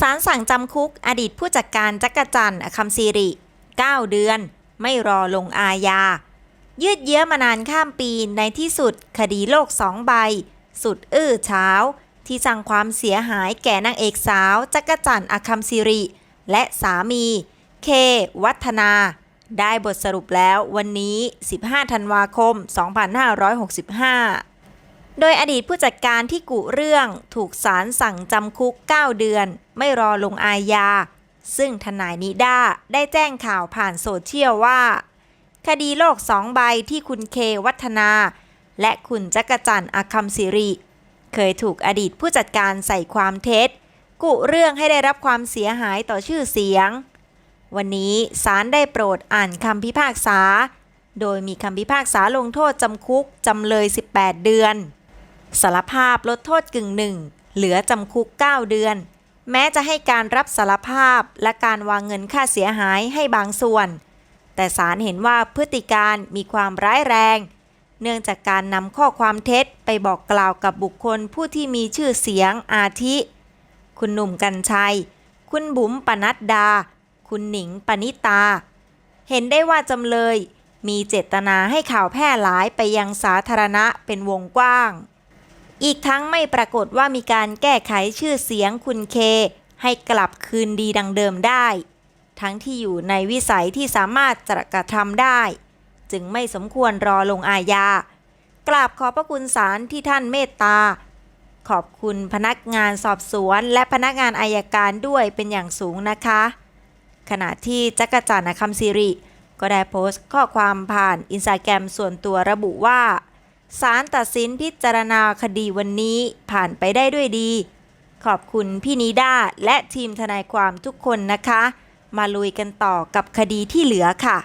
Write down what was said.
ศาลสั่งจำคุกอดีตผู้จัดการจักรจันทร์อคัมซีริ 9 เดือน ไม่รอลงอาญา ยืดเยื้อมานานข้ามปีในที่สุดคดีโลกสองใบ สุดอื้อเช้า ที่สร้างความเสียหายแก่นางเอกสาวจักรจันทร์อคัมซิริ และสามี เค วัฒนา ได้บทสรุปแล้ววันนี้ 15 ธันวาคม 2565 โดยอดีตผู้จัดการที่กุเรื่องถูกศาลสั่งจำคุก 9 เดือน ไม่รอลงอาญา ซึ่งทนายนิด้าได้แจ้งข่าวผ่านโซเชียลว่า คดีโลกสองใบที่คุณเควัฒนา และคุณจักรจันทร์อาคัมสิริ เคยถูกอดีตผู้จัดการใส่ความเท็จ กุเรื่องให้ได้รับความเสียหายต่อชื่อเสียง วันนี้ศาลได้โปรดอ่านคำพิพากษา โดยมีคำพิพากษาลงโทษจำคุกจำเลย 18 เดือน สารภาพลดโทษกึ่งหนึ่งเหลือจำคุก 9 เดือน แม้จะให้การรับสารภาพและการวางเงินค่าเสียหายให้บางส่วน แต่ศาลเห็นว่าพฤติการมีความร้ายแรง เนื่องจากการนำข้อความเท็จไปบอกกล่าวกับบุคคลผู้ที่มีชื่อเสียงอาทิ คุณหนุ่มกัญชัย คุณบุ๋มปนัดดา คุณหนิงปณิตา เห็นได้ว่าจำเลยมีเจตนาให้ข่าวแพร่หลายไปยังสาธารณะเป็นวงกว้าง อีกทั้งไม่ปรากฏว่ามีการแก้ไขชื่อเสียงคุณเค ให้กลับคืนดีดังเดิมได้ ทั้งที่อยู่ในวิสัยที่สามารถจะกระทำได้ จึงไม่สมควรรอลงอาญากราบขอบพระคุณศาลที่ท่านเมตตา ขอบคุณพนักงานสอบสวน และพนักงานอายการด้วยเป็นอย่างสูงนะคะ ขณะที่จักรจันทร์คำสิริ ก็ได้โพสต์ข้อความผ่านอินสตาแกรมส่วนตัวระบุว่า ศาลตัดสินพิจารณาคดีวันนี้ผ่านไปได้ด้วยดี ขอบคุณพี่นิด้าและทีมทนายความทุกคนนะคะ มาลุยกันต่อกับคดีที่เหลือค่ะ